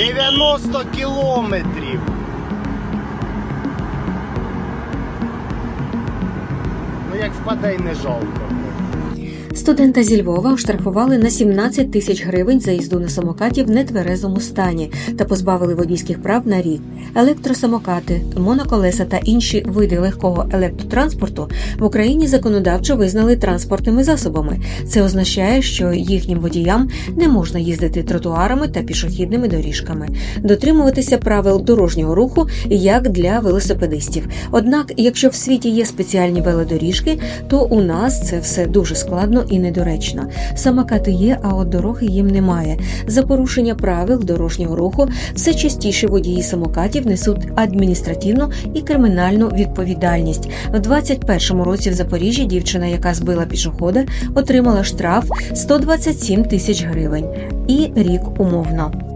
90 кілометрів. Ну як впаде й не жалко. Студента зі Львова оштрафували на 17 тисяч гривень за їзду на самокаті в нетверезому стані та позбавили водійських прав на рік. Електросамокати, моноколеса та інші види легкого електротранспорту в Україні законодавчо визнали транспортними засобами. Це означає, що їхнім водіям не можна їздити тротуарами та пішохідними доріжками, дотримуватися правил дорожнього руху як для велосипедистів. Однак, якщо в світі є спеціальні велодоріжки, то у нас це все дуже складно і недоречно. Самокати є, а от дороги їм немає. За порушення правил дорожнього руху все частіше водії самокатів несуть адміністративну і кримінальну відповідальність. В 21-му році в Запоріжжі дівчина, яка збила пішохода, отримала штраф 127 тисяч гривень і рік умовно.